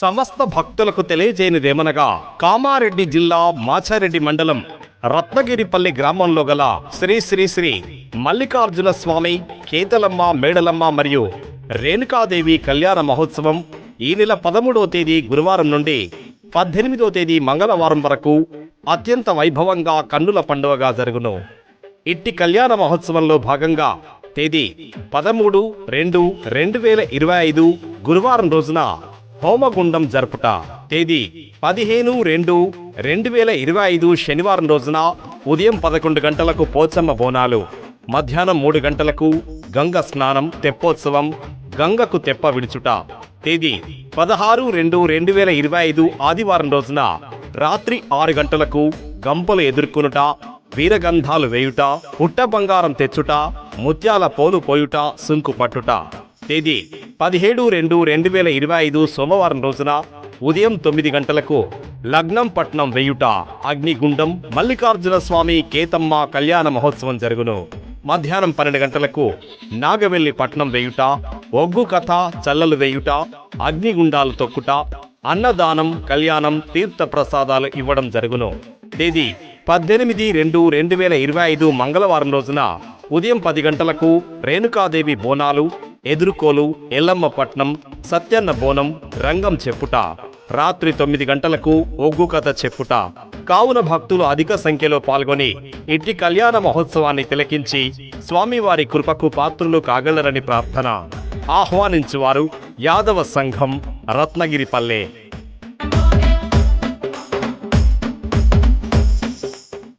సమస్త భక్తులకు తెలియజేయనిదేమనగా కామారెడ్డి జిల్లా మాచారెడ్డి మండలం రత్నగిరిపల్లి గ్రామంలో గల శ్రీ శ్రీ శ్రీ మల్లికార్జున స్వామి కేతలమ్మ మేడలమ్మ మరియు రేణుకాదేవి కళ్యాణ మహోత్సవం ఈ నెల పదమూడవ తేదీ గురువారం నుండి పద్దెనిమిదవ తేదీ మంగళవారం వరకు అత్యంత వైభవంగా కన్నుల పండుగగా జరుగును. ఇట్టి కళ్యాణ మహోత్సవంలో భాగంగా తేదీ పదమూడు రెండు రెండు వేల ఇరవై ఐదు గురువారం రోజున హోమగుండం జరుపుట. తేదీ పదిహేను రెండు రెండు వేల ఇరవై ఐదు శనివారం రోజున ఉదయం పదకొండు గంటలకు పోచమ్మ బోనాలు మధ్యాహ్నం మూడు గంటలకు గంగ స్నానం తెప్పోత్సవం గంగకు తెప్ప విడుచుట. తేదీ పదహారు రెండు రెండు వేల ఇరవై ఐదు ఆదివారం రోజున రాత్రి ఆరు గంటలకు గంపలు ఎదుర్కొనుట వీరగంధాలు వేయుట పుట్ట బంగారం తెచ్చుట ముత్యాల పోలు పోయుట సుంకు పట్టుట. తేదీ పదిహేడు రెండు రెండు వేల ఇరవై ఐదు సోమవారం రోజున ఉదయం తొమ్మిది గంటలకు లగ్నం పట్నం వేయుట అగ్నిగుండం మల్లికార్జున స్వామి కేతమ్మ కళ్యాణ మహోత్సవం జరుగును. మధ్యాహ్నం పన్నెండు గంటలకు నాగవెల్లి పట్నం వేయుట ఒగ్గు కథ చల్లలు వేయుట అగ్నిగుండాలు తొక్కుట అన్నదానం కళ్యాణం తీర్థ ప్రసాదాలు ఇవ్వడం జరుగును. తేదీ పద్దెనిమిది రెండు రెండు వేల ఇరవై ఐదు మంగళవారం రోజున ఉదయం పది గంటలకు రేణుకాదేవి బోనాలు ఎదుర్కోలు ఎల్లమ్మ పట్నం సత్యన్న బోనం రంగం చెప్పుట. రాత్రి తొమ్మిది గంటలకు ఒగ్గు కథ చెప్పుట. కావున భక్తులు అధిక సంఖ్యలో పాల్గొని ఇట్టి కళ్యాణ మహోత్సవాన్ని తిలకించి స్వామివారి కృపకు పాత్రులు కాగలరని ప్రార్థన. ఆహ్వానించువారు యాదవ సంఘం రత్నగిరిపల్లె.